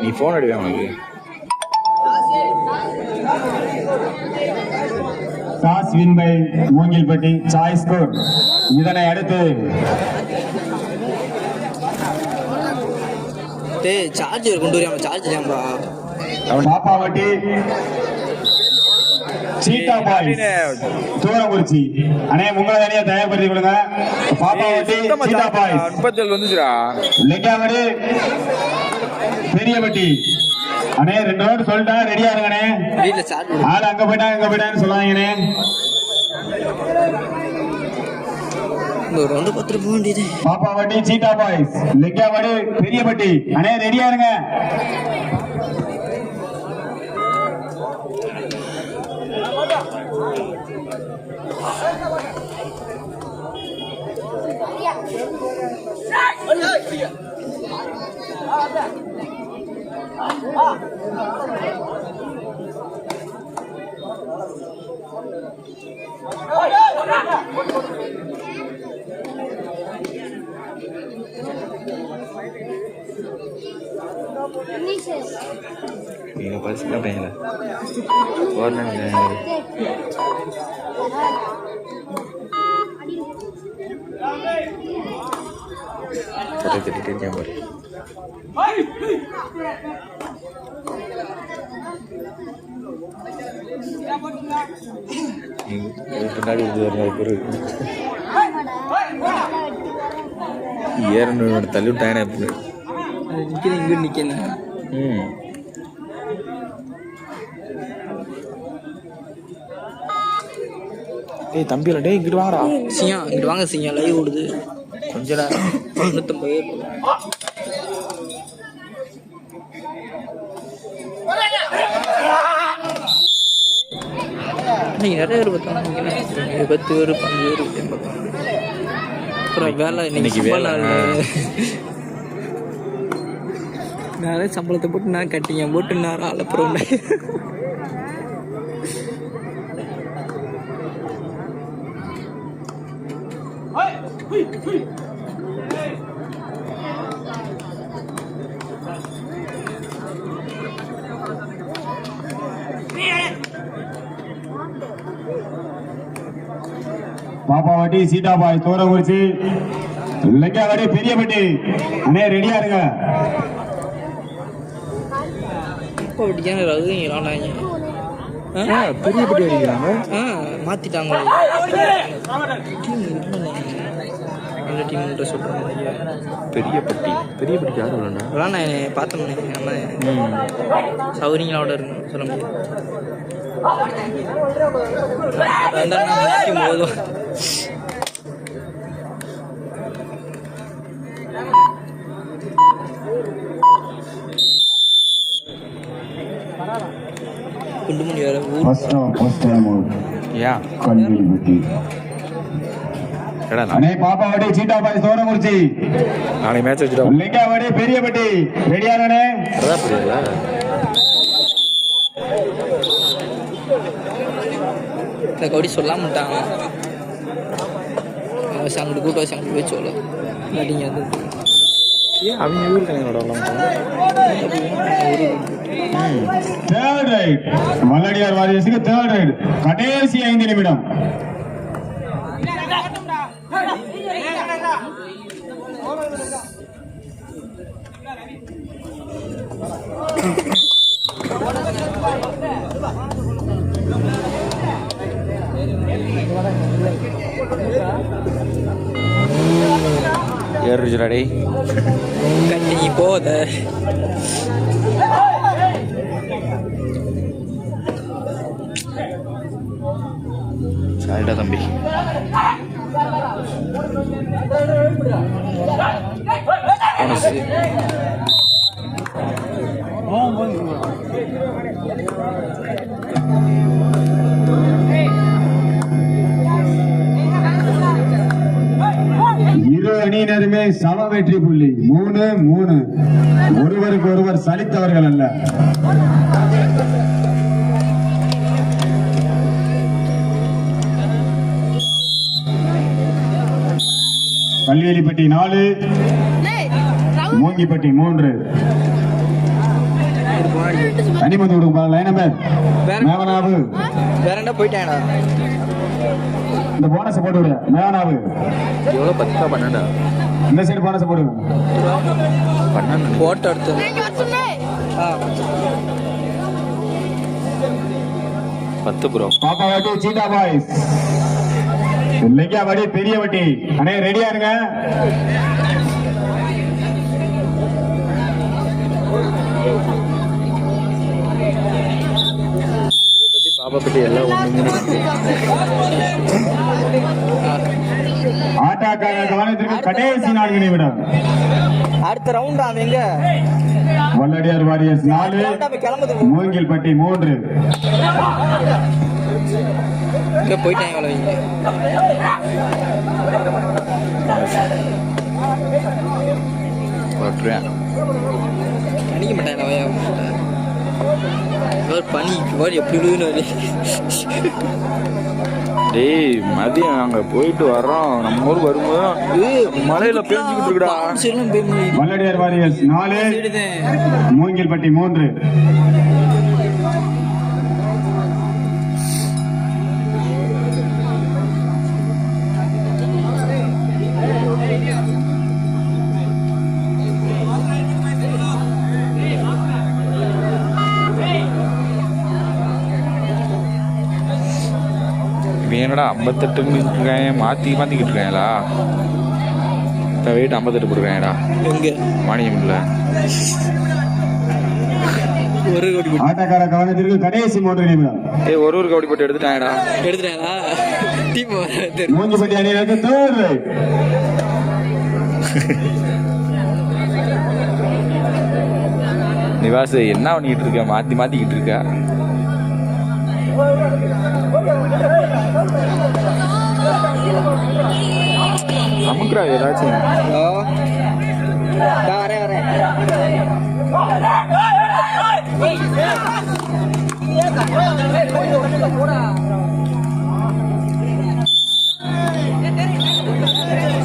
நீ ஃபோன் அடிவே அவனுக்கு டாஸ் வின் பை மூங்கில்பட்டி சாய் ஸ்கோர் இதனை அடுத்து. டேய் சார்ஜர் கொண்டு வரியாம சார்ஜ் இல்லையாம்பா பாப்பாவட்டி. Cheetah boys. தூரங்குறிச்சி. அண்ணே உங்களை தனியா தயார்படுத்தி கொடுங்க. Pappavatti cheetah boys. முப்பத்தேழு வந்துச்சுடா. லெக்காவடி பெரியபட்டி அண்ணே ரெண்டு ரோடு சொல்லிட்டேன் ரெடியா இருங்கண்ணே. ஆள் அங்க போயிட்டாங்க இங்க போயிட்டாங்கன்னு சொல்லாதீங்கண்ணே. ஒரு ரெண்டு பத்து ரூபாய் வேண்டியது. பாப்பாவட்டி சீட்டா பாய்ஸ். லெக்காவடி பெரியபட்டி அண்ணே ரெடியா இருங்க. Oh, yeah. நீங்க பரிசுல பையன் ஓரணம் போட்டோ திட்டிட்டு இருக்கேன் பாரு. பின்னாடி ஒரு ஏறணும் தள்ளி விட்டானே எப்படி அது நிற்கிது இங்கே நிற்கிறேன் ம். டேய் தம்பியில டேய் இங்கிட்டு வாங்கடா. சியா இங்கிட்டு வாங்க சியா லைவ் ஓடுது. கொஞ்ச நேரம். தொண்ணூத்தொம்பது இன்னைக்கு நிறைய பேர் பார்த்தாங்க பத்து பேர் பஞ்சு பேர் அப்புறம் வேலை இன்னைக்கு இன்னைக்கு வேலை, வேலை சம்பளத்தை போட்டு நான் கட்டிங்க போட்டு நேரம் அலப்புறம் பாப்பாவட்டி சீட்டா பாய்ஸ் தூரங்குறிச்சி பெரிய பெரியபட்டி அண்ணே ரெடியா இருங்க. இப்போ அப்படியான ரகுங்கிறானாங்க பெரிய பட்டி அடிக்கிறாங்க. ஆ மாற்றிட்டாங்க நல்ல டீம்ன்ற சொல்கிறாங்க பெரிய பட்டி பெரிய யாரும் இல்லைண்ணா அதான் நான் பார்த்தோம்னே நம்ம சௌரிங்களோட இருக்கும் சொல்ல முடியாது. நான் நிற்கும் போதும் குண்டுமணி வேற ஊர் ஃபர்ஸ்ட் ஃபர்ஸ்ட் டைம் ஏன் கல்விபட்டி ஏடா அண்ணே பாப்பாவட்டி சீட்டா பாய்ஸ் தூரங்குறிச்சி நாளைக்கு மேட்ச் வச்சுட்டா லெக்காவடி பெரியபட்டி ரெடியா இருங்கண்ணே அதான் புரியுதுல இந்த வச்சு அங்கிட்டு போய் சொல்ல. இல்லாட்டிங்க வந்து ஏன் அவங்க ஊர் எனக்கு தேர்ட் ரைட் மல்லடியார் வாரியர்ஸுக்கு தேர்ட் ரைட் கடைசி ஐந்து நிமிடம். Thank you. ஏறிச்சுடா டேய் கட்டி போத சாரிடா தம்பி போனஸ் சம வெற்றி புள்ளி. மூணு மூணு. ஒருவருக்கு ஒருவர் சலித்தவர்கள் அல்ல. கல்வியலிப்பட்டி நாலு. மூங்கிப்பட்டி மூன்று. தனிமந்து கொடுங்க லைன் நம்பர் மேவனாவு வேற என்ன போயிட்டாங்கடா? இந்த போனஸ் போட்டு விடு மேவனாவு எவ்வளோ பத்தா பன்னெண்டா? இந்த சைடு போனஸ் போடுங்க பன்னெண்டு. போட்டோ எடுத்து பத்து ப்ரோ பாப்பா வாட்டி சீட்டா பாய்ஸ் லிங்கா வாடி பெரிய வட்டி. அண்ணே ரெடியா இருங்க. பாப்பா பட்டி எல்லாம் ஒன்று ஆட்டாக்கார கவனத்திற்கு கடைசி நான்கு நிமிடம். அடுத்த ரவுண்ட் அவன் எங்க வல்லடியார் வாரியர்ஸ் நாலு மூங்கில் பட்டி மூன்று. எங்க போயிட்டாங்க அவ்வளோ பனி இவர் எப்படி டேய் மதியம் நாங்க போயிட்டு வர்றோம். நம்ம ஊருக்கு வரும்போது மலையில பேஞ்சுக்கிட்டு இருக்குடா. வல்லடியார் வாரியர்ஸ் நாலு மூங்கில் பட்டி மூன்று. என்னடா ஐம்பத்தெட்டுன்னு இருக்காங்க மாற்றி மாற்றிக்கிட்டு இருக்காங்களா இப்போ வெயிட் ஐம்பத்தெட்டு போட்டுருக்காங்கடா எங்க? மானியம் இல்லை ஒரு கோடி போட்டு. ஆட்டக்கார கவனத்திற்கு கடைசி மூன்று நிமிடம். ஏய் ஒரு ஒரு கபடி போட்டு எடுத்துட்டாங்கடா. எடுத்துட்டாங்களா? டீம் மூங்கி பட்டி தேர்ட் நிவாஸ் என்ன பண்ணிக்கிட்டு இருக்க? மாற்றி மாற்றிக்கிட்டு இருக்க? நமக்குடா ஏதாச்சும் ஹலோ வரேன் வரேன்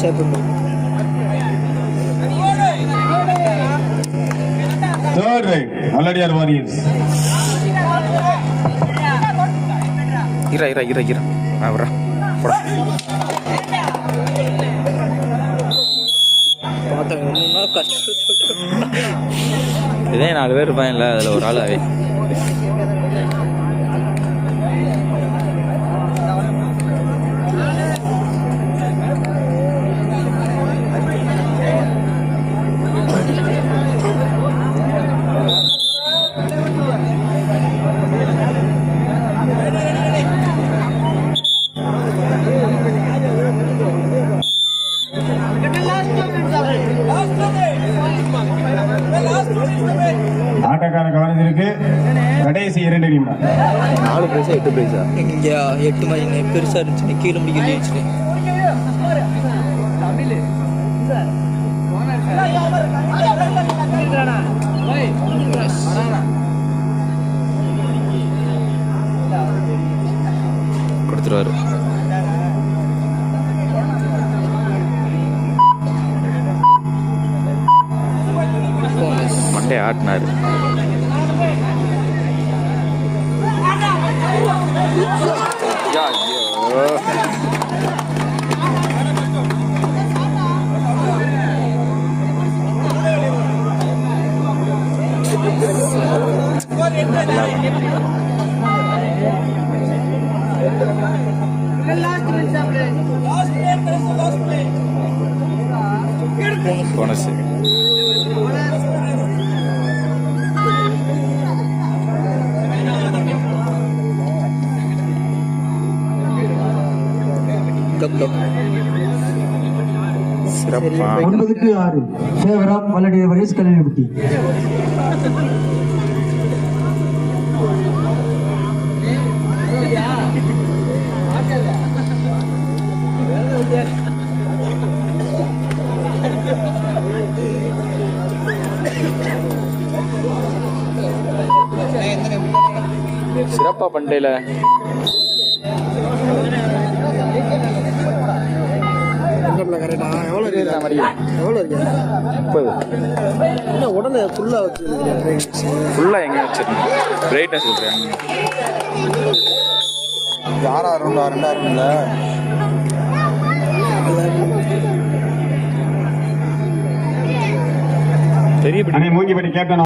சரி பண்ணு. தேர்ட் ரைட் வல்லடியார் வாரியர்ஸ் இரா இரா இரா இரா ஆ வரா போடா பார்த்தேன் ஒன்றுனா கஷ்டப்பட்டு இதே நாலு பேர் இருப்பாங்கல்ல அதில் ஒரு ஆள் நாலு ப்ரைஸா எட்டு ப்ரைஸா இங்கே எட்டு மணி பெருசாக இருந்துச்சு கீழே முடிக்க இருந்துச்சு கொடுத்துருவாரு மண்டே ஆட்டினாரு நல்லா ஒன்பதுக்கு ஆறு. சேவராம் வல்லடைய வயசு கல்யாணப்பட்டி சிறப்பா பண்டையில. கரெக்டா எவ்வளோ தெரியுது மாதிரி எவ்வளோ இருக்கு முப்பது என்ன உடனே ஃபுல்லாக வச்சுருக்கேன் ஃபுல்லாக எங்கே வச்சிருந்தேன் பிரைட்னஸ் சொல்கிறேன் ஆறாயிரம் ரெண்டாயிரம் இல்லை பெரிய